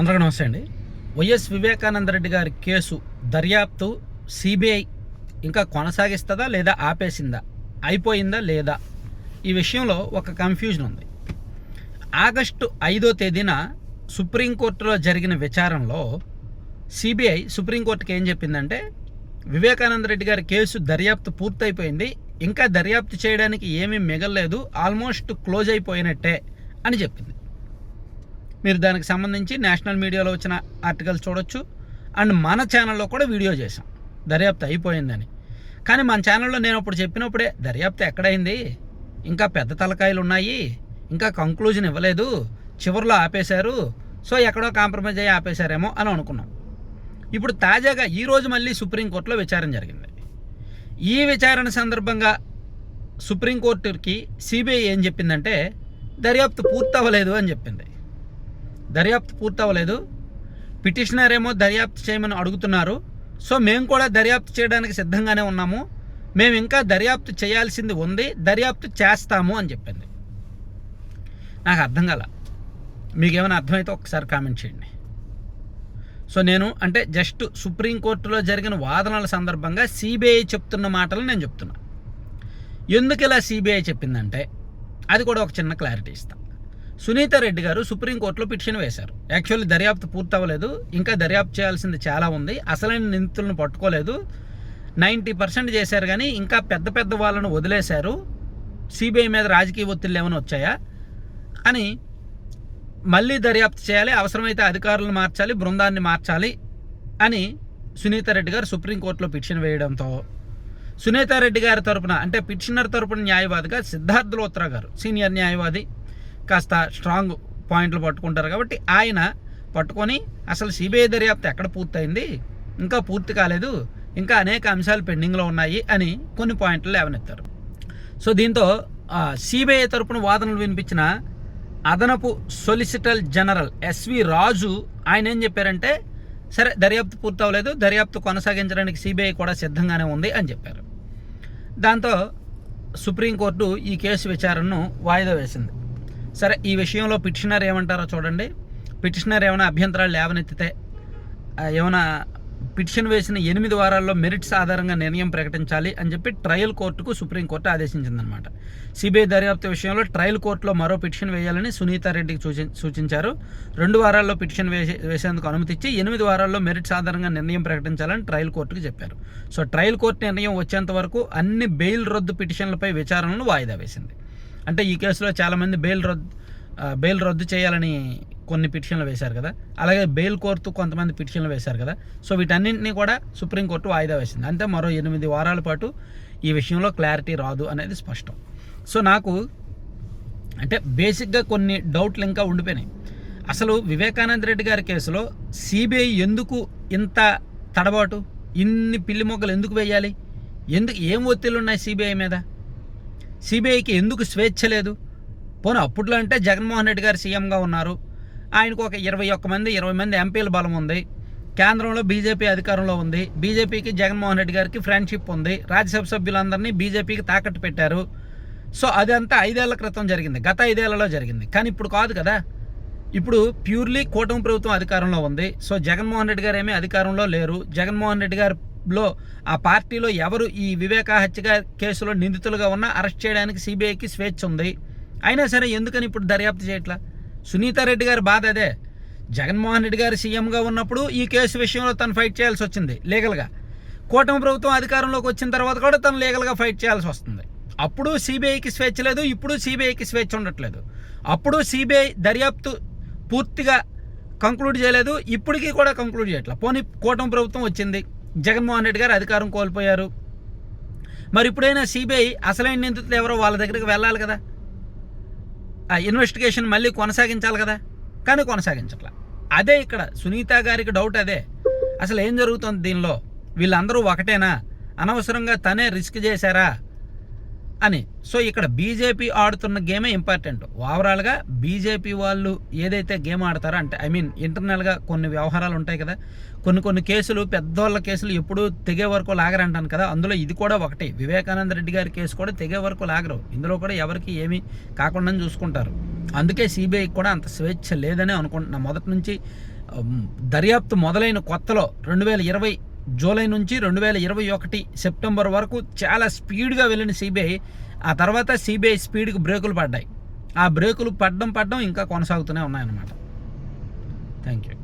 అందరికీ నమస్తే అండి. వైఎస్ వివేకానంద రెడ్డి గారి కేసు దర్యాప్తు సిబిఐ ఇంకా కొనసాగిస్తుందా లేదా ఆపేసిందా? అయిపోయిందా లేదా? ఈ విషయంలో ఒక కన్ఫ్యూజన్ ఉంది. ఆగస్టు ఐదో తేదీన సుప్రీంకోర్టులో జరిగిన విచారణలో సిబిఐ సుప్రీంకోర్టుకి ఏం చెప్పిందంటే వివేకానంద రెడ్డి గారి కేసు దర్యాప్తు పూర్తయిపోయింది ఇంకా దర్యాప్తు చేయడానికి ఏమీ మిగలలేదు ఆల్మోస్ట్ క్లోజ్ అయిపోయినట్టే అని చెప్పింది. మీరు దానికి సంబంధించి నేషనల్ మీడియాలో వచ్చిన ఆర్టికల్స్ చూడొచ్చు. అండ్ మన ఛానల్లో కూడా వీడియో చేసాం దర్యాప్తు అయిపోయిందని. కానీ మన ఛానల్లో నేను అప్పుడు చెప్పినప్పుడే దర్యాప్తు ఎక్కడైంది? ఇంకా పెద్ద తలకాయలు ఉన్నాయి. ఇంకా కంక్లూజన్ ఇవ్వలేదు. చివరిలో ఆపేశారు. సో ఎక్కడో కాంప్రమైజ్ అయ్యి ఆపేశారేమో అని అనుకున్నాం. ఇప్పుడు తాజాగా ఈరోజు మళ్ళీ సుప్రీంకోర్టులో విచారణ జరిగింది. ఈ విచారణ సందర్భంగా సుప్రీంకోర్టుకి సిబిఐ ఏం చెప్పిందంటే దర్యాప్తు పూర్తవ్వలేదు అని చెప్పింది. దర్యాప్తు పూర్తవ్వలేదు. పిటిషనర్ ఏమో దర్యాప్తు చేయమని అడుగుతున్నారు. సో మేము కూడా దర్యాప్తు చేయడానికి సిద్ధంగానే ఉన్నాము. మేము ఇంకా దర్యాప్తు చేయాల్సింది ఉంది. దర్యాప్తు చేస్తాము అని చెప్పింది. నాకు అర్థం కాల. మీకేమైనా అర్థమైతే ఒకసారి కామెంట్ చేయండి. సో నేను అంటే జస్ట్ సుప్రీంకోర్టులో జరిగిన వాదనల సందర్భంగా సిబిఐ చెప్తున్న మాటలు నేను చెప్తున్నా. ఎందుకు ఇలా సిబిఐ చెప్పిందంటే అది కూడా ఒక చిన్న క్లారిటీ ఇస్తాను సునీత రెడ్డి గారు సుప్రీంకోర్టులో పిటిషన్ వేశారు. యాక్చువల్లీ దర్యాప్తు పూర్తవ్వలేదు. ఇంకా దర్యాప్తు చేయాల్సింది చాలా ఉంది. అసలైన నిందితులను పట్టుకోలేదు. నైంటీ పర్సెంట్ చేశారు కానీ ఇంకా పెద్ద పెద్ద వాళ్ళను వదిలేశారు. సిబిఐ మీద రాజకీయ ఒత్తిళ్ళు ఏమైనా వచ్చాయా? అని మళ్ళీ దర్యాప్తు చేయాలి. అవసరమైతే అధికారులను మార్చాలి. బృందాన్ని మార్చాలి అని సునీత రెడ్డి గారు సుప్రీంకోర్టులో పిటిషన్ వేయడంతో సునీత రెడ్డి గారి తరపున అంటే పిటిషనర్ తరపున న్యాయవాదిగా సిద్ధార్థ లోత్రా గారు సీనియర్ న్యాయవాది కాస్త స్ట్రాంగ్ పాయింట్లు పట్టుకుంటారు కాబట్టి ఆయన పట్టుకొని అసలు సిబిఐ దర్యాప్తు ఎక్కడ పూర్తయింది? ఇంకా పూర్తి కాలేదు. ఇంకా అనేక అంశాలు పెండింగ్లో ఉన్నాయి అని కొన్ని పాయింట్లు లేవనెత్తారు. సో దీంతో సిబిఐ తరపున వాదనలు వినిపించిన అదనపు సొలిసిటర్ జనరల్ ఎస్వి రాజు ఆయన ఏం చెప్పారంటే సరే దర్యాప్తు పూర్తవలేదు దర్యాప్తు కొనసాగించడానికి సిబిఐ కూడా సిద్ధంగానే ఉంది అని చెప్పారు. దాంతో సుప్రీంకోర్టు ఈ కేసు విచారణను వాయిదా వేసింది. సరే ఈ విషయంలో పిటిషనర్ ఏమంటారో చూడండి. పిటిషనర్ ఏమైనా అభ్యంతరాలు లేవనెత్తితే ఏమైనా పిటిషన్ వేసిన ఎనిమిది వారాల్లో మెరిట్స్ ఆధారంగా నిర్ణయం ప్రకటించాలి అని చెప్పి ట్రయల్ కోర్టుకు సుప్రీంకోర్టు ఆదేశించిందనమాట సిబిఐ దర్యాప్తు విషయంలో ట్రయల్ కోర్టులో మరో పిటిషన్ వేయాలని సునీతారెడ్డికి సూచి సూచించారు. రెండు వారాల్లో పిటిషన్ వేసే వేసేందుకు అనుమతి ఇచ్చి ఎనిమిది వారాల్లో మెరిట్స్ ఆధారంగా నిర్ణయం ప్రకటించాలని ట్రయల్ కోర్టుకు చెప్పారు. సో ట్రయల్ కోర్టు నిర్ణయం వచ్చేంత వరకు అన్ని బెయిల్ రద్దు పిటిషన్లపై విచారణను వాయిదా వేసింది. అంటే ఈ కేసులో చాలామంది బెయిల్ రద్దు బెయిల్ రద్దు చేయాలని కొన్ని పిటిషన్లు వేశారు కదా. అలాగే బెయిల్ కోర్టు కొంతమంది పిటిషన్లు వేశారు కదా. సో వీటన్నింటినీ కూడా సుప్రీంకోర్టు వాయిదా వేసింది. అంతే మరో ఎనిమిది వారాల పాటు ఈ విషయంలో క్లారిటీ రాదు అనేది స్పష్టం. సో నాకు అంటే బేసిక్గా కొన్ని డౌట్లు ఇంకా ఉండిపోయినాయి. అసలు వివేకానంద రెడ్డి గారి కేసులో సిబిఐ ఎందుకు ఇంత తడబాటు? ఇన్ని పిల్లి మొగ్గలు ఎందుకు వేయాలి? ఎందుకు ఏం ఒత్తిళ్ళు ఉన్నాయి సిబిఐ మీద? సిబిఐకి ఎందుకు స్వేచ్ఛ లేదు? పోనీ అప్పట్లో అంటే జగన్మోహన్ రెడ్డి గారు సీఎంగా ఉన్నారు. ఆయనకు ఒక ఇరవై ఒక్క మంది ఇరవై మంది ఎంపీల బలం ఉంది. కేంద్రంలో బీజేపీ అధికారంలో ఉంది. బీజేపీకి జగన్మోహన్ రెడ్డి గారికి ఫ్రెండ్షిప్ ఉంది. రాజ్యసభ సభ్యులందరినీ బీజేపీకి తాకట్టు పెట్టారు. సో అదంతా ఐదేళ్ళ క్రితం జరిగింది. గత ఐదేళ్ళలో జరిగింది. కానీ ఇప్పుడు కాదు కదా. ఇప్పుడు ప్యూర్లీ కూటమి ప్రభుత్వం అధికారంలో ఉంది. సో జగన్మోహన్ రెడ్డి గారు ఏమీ అధికారంలో లేరు. జగన్మోహన్ రెడ్డి లో ఆ పార్టీలో ఎవరు ఈ వివేకా హత్య కేసులో నిందితులుగా ఉన్నా అరెస్ట్ చేయడానికి సిబిఐకి స్వేచ్ఛ ఉంది. అయినా సరే ఎందుకని ఇప్పుడు దర్యాప్తు చేయట్లా? సునీతారెడ్డి గారి బాధ అదే. జగన్మోహన్ రెడ్డి గారు సీఎంగా ఉన్నప్పుడు ఈ కేసు విషయంలో తను ఫైట్ చేయాల్సి వచ్చింది లీగల్గా. కూటమి ప్రభుత్వం అధికారంలోకి వచ్చిన తర్వాత కూడా తను లీగల్గా ఫైట్ చేయాల్సి వస్తుంది. అప్పుడు సిబిఐకి స్వేచ్ఛ లేదు ఇప్పుడు సిబిఐకి స్వేచ్ఛ ఉండట్లేదు. అప్పుడు సిబిఐ దర్యాప్తు పూర్తిగా కంక్లూడ్ చేయలేదు ఇప్పటికీ కూడా కంక్లూడ్ చేయట్లేదు పోనీ కూటమి ప్రభుత్వం వచ్చింది జగన్మోహన్ రెడ్డి గారు అధికారం కోల్పోయారు. మరి ఇప్పుడైనా సిబిఐ అసలైన నిందితులు ఎవరో వాళ్ళ దగ్గరికి వెళ్ళాలి కదా? ఆ ఇన్వెస్టిగేషన్ మళ్ళీ కొనసాగించాలి కదా? కానీ కొనసాగించట్లా. అదే ఇక్కడ సునీత గారికి డౌట్ అదే. అసలు ఏం జరుగుతుంది దీనిలో? వీళ్ళందరూ ఒకటేనా? అనవసరంగా తనే రిస్క్ చేశారా? అని. సో ఇక్కడ బీజేపీ ఆడుతున్న గేమే ఇంపార్టెంట్. ఓవరాల్గా బీజేపీ వాళ్ళు ఏదైతే గేమ్ ఆడతారో అంటే ఐ మీన్ ఇంటర్నల్గా కొన్ని వ్యవహారాలు ఉంటాయి కదా. కొన్ని కొన్ని కేసులు పెద్దోళ్ళ కేసులు ఎప్పుడూ తెగే వరకు లాగరంటాను కదా. అందులో ఇది కూడా ఒకటి. వివేకానంద రెడ్డి గారి కేసు కూడా తెగే వరకు లాగరు. ఇందులో కూడా ఎవరికి ఏమీ కాకుండా చూసుకుంటారు. అందుకే సిబిఐకి కూడా అంత స్వేచ్ఛ లేదని అనుకుంటున్నా. మొదటి నుంచి దర్యాప్తు మొదలైన కొత్తలో రెండు వేల ఇరవై జూలై నుంచి రెండు వేల ఇరవై ఒకటి సెప్టెంబర్ వరకు చాలా స్పీడ్గా వెళ్ళిన సిబిఐ ఆ తర్వాత సిబిఐ స్పీడ్కి బ్రేకులు పడ్డాయి. ఆ బ్రేకులు పడ్డం పడ్డం ఇంకా కొనసాగుతూనే ఉన్నాయన్నమాట. Thank you